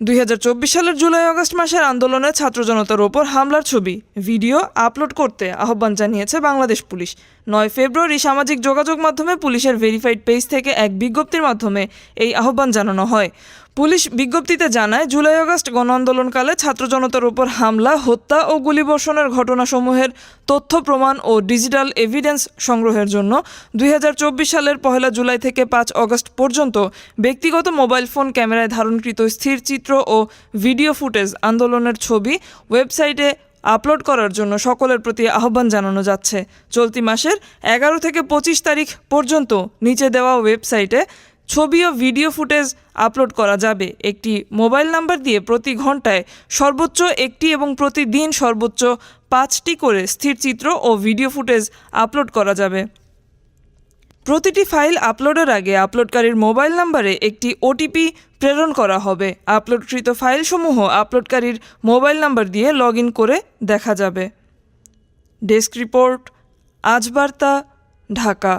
দুই হাজার চব্বিশ সালের জুলাই আগস্ট মাসের আন্দোলনে ছাত্র জনতার ওপর হামলার ছবি, ভিডিও আপলোড করতে আহ্বান জানিয়েছে বাংলাদেশ পুলিশ। নয় ফেব্রুয়ারি সামাজিক যোগাযোগ মাধ্যমে পুলিশের ভেরিফাইড পেজ থেকে এক বিজ্ঞপ্তির মাধ্যমে এই আহ্বান জানানো হয়। পুলিশ বিজ্ঞপ্তিতে জানায়, জুলাই আগস্ট গণ আন্দোলনকালে ছাত্র জনতার উপর হামলা, হত্যা ও গুলিবর্ষণের ঘটনাসমূহের তথ্য, প্রমাণ ও ডিজিটাল এভিডেন্স সংগ্রহের জন্য দুই হাজার চব্বিশ সালের পহেলা জুলাই থেকে পাঁচ অগস্ট পর্যন্ত ব্যক্তিগত মোবাইল ফোন ক্যামেরায় ধারণকৃত স্থির চিত্র ও ভিডিও ফুটেজ আন্দোলনের ছবি ওয়েবসাইটে আপলোড করার জন্য সকলের প্রতি আহ্বান জানানো যাচ্ছে। চলতি মাসের এগারো থেকে পঁচিশ তারিখ পর্যন্ত নিচে দেওয়া ওয়েবসাইটে ছবি ও ভিডিও ফুটেজ আপলোড করা যাবে। একটি মোবাইল নাম্বার দিয়ে প্রতি ঘন্টায় সর্বোচ্চ একটি এবং প্রতিদিন সর্বোচ্চ পাঁচটি করে স্থিরচিত্র ও ভিডিও ফুটেজ আপলোড করা যাবে। প্রতিটি ফাইল আপলোডের আগে আপলোডকারীর মোবাইল নাম্বারে একটি ওটিপি প্রেরণ করা হবে। আপলোডকৃত ফাইলসমূহ আপলোডকারীর মোবাইল নাম্বার দিয়ে লগ করে দেখা যাবে। Desk report, Ajbarta, Dhaka.